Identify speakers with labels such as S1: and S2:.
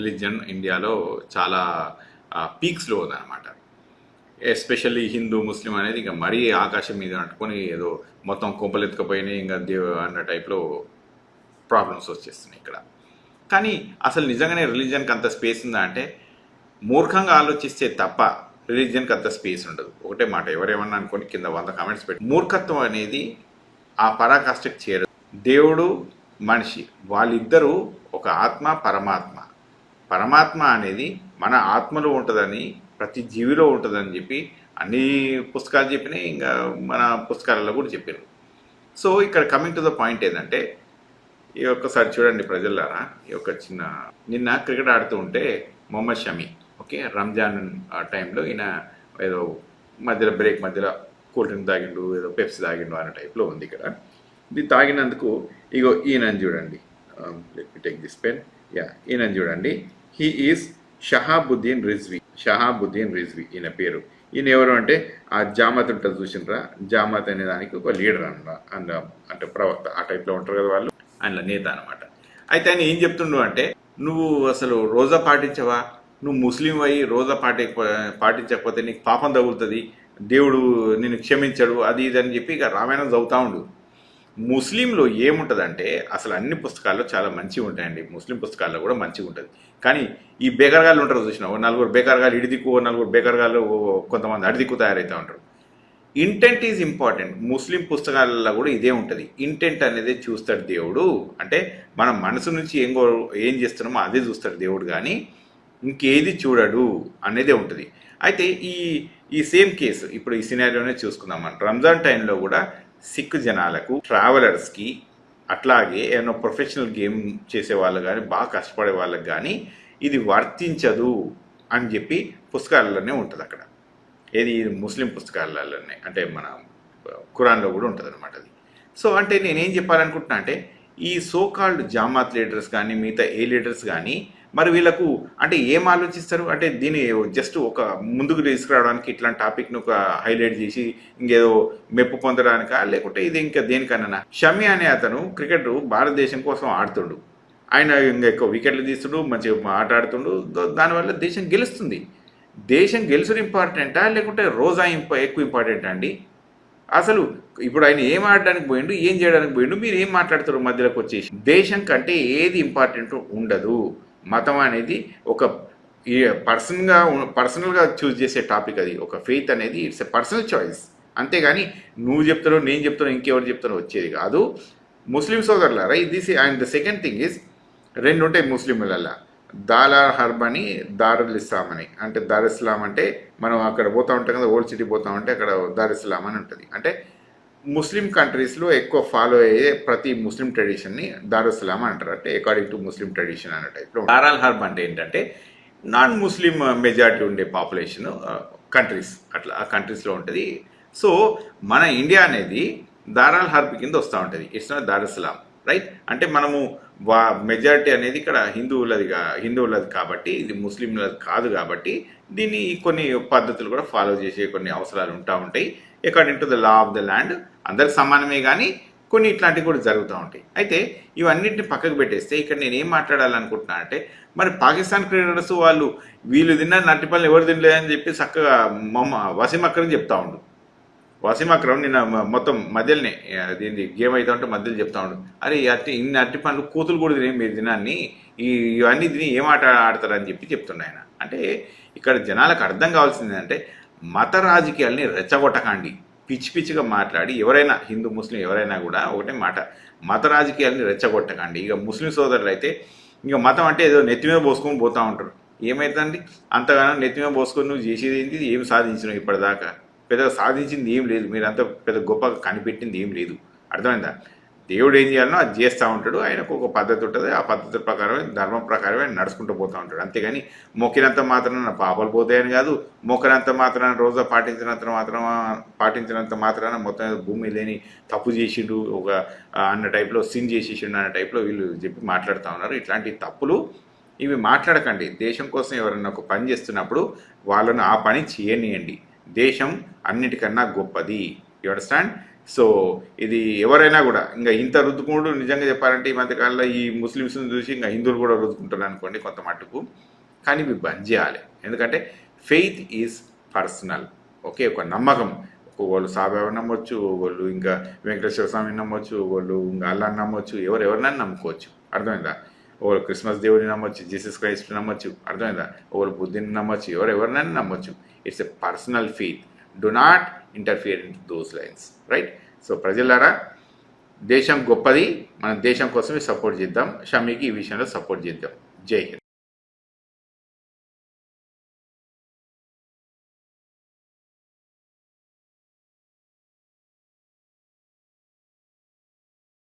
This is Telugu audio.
S1: రిలీజన్ ఇండియాలో చాలా పీక్స్లో ఉందన్నమాట. ఎస్పెషల్లీ హిందూ ముస్లిం అనేది ఇంకా మరీ ఆకాశం మీద అంటుకొని ఏదో మొత్తం కొంపలెత్తుకపోయినాయి ఇంకా దేవ అన్న టైప్లో ప్రాబ్లమ్స్ వచ్చేస్తున్నాయి ఇక్కడ. కానీ అసలు నిజంగానే రిలీజన్కి అంత స్పేస్ ఉందా అంటే మూర్ఖంగా ఆలోచిస్తే తప్ప రిలీజన్కి అంత స్పేస్ ఉండదు. ఒకటే మాట ఎవరేమన్నా అనుకోని కింద వంద కామెంట్స్ పెట్టి. మూర్ఖత్వం అనేది ఆ పరాకాష్ఠకి చేరదు. దేవుడు మనిషి వాళ్ళిద్దరూ ఒక ఆత్మ పరమాత్మ. పరమాత్మ అనేది మన ఆత్మలో ఉంటుందని ప్రతి జీవిలో ఉంటుందని చెప్పి అన్ని పుస్తకాలు చెప్పినాయి ఇంకా మన పుస్తకాలలో కూడా చెప్పారు. సో ఇక్కడ కమింగ్ టు ద పాయింట్ ఏంటంటే ఈ ఒక్కసారి చూడండి ప్రజలారా ఈ యొక్క చిన్న నిన్న క్రికెట్ ఆడుతూ ఉంటే మొహమ్మద్ షమి ఓకే రంజాన్ ఆ టైంలో ఈయన ఏదో మధ్యలో బ్రేక్ మధ్యలో కూల్ డ్రింక్ తాగిండు ఏదో పెప్సీ తాగిండు అనే టైప్లో ఉంది ఇక్కడ. ఇది తాగినందుకు ఇగో ఈయన చూడండి. Let me take this pen yeah ఈయన చూడండి. హీ ఈస్ షహాబుద్దీన్ రిజ్వి షహాబుద్దీన్ రిజ్వి ఈయన పేరు. ఈయన ఎవరు అంటే ఆ జామత్ ఉంటుంది చూసినరా జామత్ అనే దానికి ఒక లీడర్ అన్న అన్న అంటే ప్రవక్త. ఆ టైప్లో ఉంటారు కదా వాళ్ళు. ఆయన నేత అనమాట అయితే ఆయన ఏం చెప్తుండు అంటే నువ్వు అసలు రోజా పాటించవా? నువ్వు ముస్లిం అయ్యి రోజా పాటి పాటించకపోతే నీకు పాపం తగులుతుంది. దేవుడు నిన్ను క్షమించడు. అది ఇది అని చెప్పి ఇక రామాయణం చదువుతూ ఉండు. ముస్లింలో ఏముంటుందంటే అసలు అన్ని పుస్తకాల్లో చాలా మంచిగా ఉంటాయండి. ముస్లిం పుస్తకాల్లో కూడా మంచిగా ఉంటుంది. కానీ ఈ బేకరగాలు ఉంటారు చూసిన ఓ నలుగురు బేకరగాలు ఇడిదిక్కు ఓ నలుగురు బేకర్గాళ్ళు కొంతమంది అడిదిక్కు తయారవుతూ ఉంటారు. ఇంటెంట్ ఈజ్ ఇంపార్టెంట్ ముస్లిం పుస్తకాలలో కూడా ఇదే ఉంటుంది. ఇంటెంట్ అనేది చూస్తాడు దేవుడు. అంటే మన మనసు నుంచి ఏం ఏం చేస్తున్నామో అదే చూస్తాడు దేవుడు కానీ ఇంకేది చూడడు అనేదే ఉంటుంది. అయితే ఈ ఈ సేమ్ కేసు ఇప్పుడు ఈ సినారియోనే చూసుకుందాం మనం. రంజాన్ టైంలో కూడా సిక్ జనాలకు ట్రావెలర్స్కి అట్లాగే ఏమైనా ప్రొఫెషనల్ గేమ్ చేసే వాళ్ళు కానీ బాగా కష్టపడే వాళ్ళకి కానీ ఇది వర్తించదు అని చెప్పి పుస్తకాలలోనే ఉంటుంది అక్కడ. ఏది? ముస్లిం పుస్తకాలలోనే అంటే మన ఖురాన్లో కూడా ఉంటుంది అనమాట అది. సో అంటే నేనేం చెప్పాలనుకుంటున్నా అంటే ఈ సోకాల్డ్ జామాత్ లీడర్స్ కానీ మిగతా ఏ లీడర్స్ కానీ మరి వీళ్ళకు అంటే ఏం ఆలోచిస్తారు? అంటే దీన్ని జస్ట్ ఒక ముందుకు తీసుకురావడానికి ఇట్లాంటి టాపిక్ను ఒక హైలైట్ చేసి ఇంకేదో మెప్పు పొందడానికా? లేకుంటే ఇది ఇంకా దేనికన్నా షమి అనే అతను క్రికెట్ భారతదేశం కోసం ఆడుతుండు. ఆయన ఇంకా ఎక్కువ వికెట్లు తీస్తుండు మంచిగా ఆట ఆడుతుండు. దానివల్ల దేశం గెలుస్తుంది. దేశం గెలుచుడు ఇంపార్టెంటా లేకుంటే రోజా ఇంప ఎక్కువ ఇంపార్టెంటా అండి? అసలు ఇప్పుడు ఆయన ఏం ఆడడానికి పోయిండు ఏం చేయడానికి పోయిండు మీరు ఏం మాట్లాడుతారు మధ్యలోకి వచ్చేసి? దేశం కంటే ఏది ఇంపార్టెంట్ ఉండదు. మతం అనేది ఒక పర్సన్గా పర్సనల్గా చూస్ చేసే టాపిక్ అది. ఒక ఫెయిత్ అనేది ఇట్స్ ఎ పర్సనల్ చాయిస్. అంతేగాని నువ్వు చెప్తారో నేను చెప్తానో ఇంకెవరు చెప్తారో వచ్చేది కాదు. ముస్లిం సోదరులారా this and the second thing is రెండు ఉంటాయి ముస్లింలల్లా. దాలార్ హర్బ్ అని దారుల్ ఇస్లాం అని. అంటే దార్ ఇస్లాం అంటే మనం అక్కడ పోతా ఉంటాం కదా ఓల్డ్ సిటీ పోతూ ఉంటే అక్కడ దార్ ఇస్లాం అని ఉంటుంది. అంటే ముస్లిం కంట్రీస్లో ఎక్కువ ఫాలో అయ్యే ప్రతి ముస్లిం ట్రెడిషన్ని దారుస్లాం అంటారు. అంటే అకార్డింగ్ టు ముస్లిం ట్రెడిషన్ అనే టైప్లో దారాల్ హర్బ్ అంటే ఏంటంటే నాన్ ముస్లిం మెజారిటీ ఉండే పాపులేషన్ కంట్రీస్ అట్లా ఆ కంట్రీస్లో ఉంటుంది. సో మన ఇండియా అనేది దారాల్ హర్బ్ కింద వస్తూ ఉంటుంది. ఇట్స్ నాట్ దారుస్లాం రైట్ అంటే మనము వా మెజారిటీ అనేది ఇక్కడ హిందువులది కా- హిందువులది కాబట్టి ఇది ముస్లింలది కాదు కాబట్టి దీన్ని కొన్ని పద్ధతులు కూడా ఫాలో చేసే కొన్ని అవసరాలు ఉంటా ఉంటాయి. According to the law of the land అందరికి సమానమే కానీ కొన్ని ఇట్లాంటివి కూడా జరుగుతూ ఉంటాయి. అయితే ఇవన్నింటిని పక్కకు పెట్టేస్తే ఇక్కడ నేను ఏం మాట్లాడాలనుకుంటున్నా అంటే మరి పాకిస్తాన్ క్రికెటర్స్ వాళ్ళు వీళ్ళు తిన్న నట్టిపల్లి ఎవరు తినలేదని చెప్పి చక్కగా మమ్మ వసీం అక్రమ్ చెప్తా ఉండు. వసీం అక్రమ్ నిన్న మొత్తం మధ్యలోనే దీన్ని గేమ్ అవుతా ఉంటే మధ్యలో చెప్తా ఉండు. అరే ఈ అట్టి ఇన్ని అట్టి పనులు కూతులు కూడా తినే మీరు తినాన్ని ఈ ఇవన్నీ తిని ఏం ఆట ఆడతారని చెప్పి చెప్తున్నాయన అంటే ఇక్కడ జనాలకు అర్థం కావాల్సింది అంటే మత రాజకీయాల్ని రెచ్చగొట్టకండి. పిచ్చి పిచ్చిగా మాట్లాడి ఎవరైనా హిందూ ముస్లిం ఎవరైనా కూడా ఒకటే మాట మత రాజకీయాల్ని రెచ్చగొట్టకండి. ఇక ముస్లిం సోదరులు అయితే ఇక మతం అంటే ఏదో నెత్తి మీద పోసుకొని పోతూ ఉంటారు. ఏమైతుందండి? అంతగానో నెత్తి మీద పోసుకొని నువ్వు చేసేది ఏంటి? ఏం సాధించినావు ఇప్పటిదాకా? పెద్దగా సాధించింది ఏం లేదు. మీరంతా పెద్ద గొప్పగా కనిపెట్టింది ఏం లేదు. అర్థమైందా? దేవుడు ఏం చేయాలనో అది చేస్తూ ఉంటాడు. ఆయనకు ఒక పద్ధతి ఉంటుంది. ఆ పద్ధతి ప్రకారమే ధర్మం ప్రకారమే ఆయన నడుచుకుంటూ పోతూ ఉంటాడు. అంతేగాని మొక్కినంత మాత్రాన పాపాలు పోతాయని కాదు మొక్కినంత మాత్రాన రోజు పాటించినంత మాత్రం పాటించినంత మాత్రాన మొత్తం భూమి లేని తప్పు చేసిండు ఒక అన్న టైప్లో సిన్ చేసేసిండు అన్న టైప్లో వీళ్ళు చెప్పి మాట్లాడుతూ ఉన్నారు. ఇట్లాంటి తప్పులు ఇవి మాట్లాడకండి. దేశం కోసం ఎవరైనా ఒక పని చేస్తున్నప్పుడు వాళ్ళను ఆ పని చేయనియండి. దేశం అన్నిటికన్నా గొప్పది. You understand? సో ఇది ఎవరైనా కూడా ఇంకా ఇంత రుద్దుకుడు నిజంగా చెప్పాలంటే ఈ మధ్యకాలంలో ఈ ముస్లిమ్స్ని చూసి ఇంకా హిందువులు కూడా రుద్దుకుంటారు అనుకోండి కొంత మట్టుకు కానీ ఇవి బంద్ చేయాలి. ఎందుకంటే ఫెయిత్ ఈజ్ పర్సనల్ ఓకే ఒక నమ్మకం. వాళ్ళు సాబాబు నమ్మొచ్చు ఒకళ్ళు ఇంకా వెంకటేశ్వర స్వామిని నమ్మొచ్చు ఒకళ్ళు ఇంకా అల్లాని నమ్మొచ్చు ఎవరు ఎవరినైనా నమ్ముకోవచ్చు. అర్థమైందా? ఒకళ్ళు క్రిస్మస్ దేవుడిని నమ్మొచ్చు జీసస్ క్రైస్ట్ని నమ్మొచ్చు అర్థమైందా? ఒకళ్ళు బుద్ధిని నమ్మొచ్చు ఎవరు ఎవరినైనా నమ్మొచ్చు. It's a personal faith do not interfere in those lines right so ప్రజలారా దేశం గొప్పది మన దేశం కోసమే సపోర్ట్ చేద్దాం షమీకి ఈ విషయంలో సపోర్ట్ చేద్దాం. జై హింద్.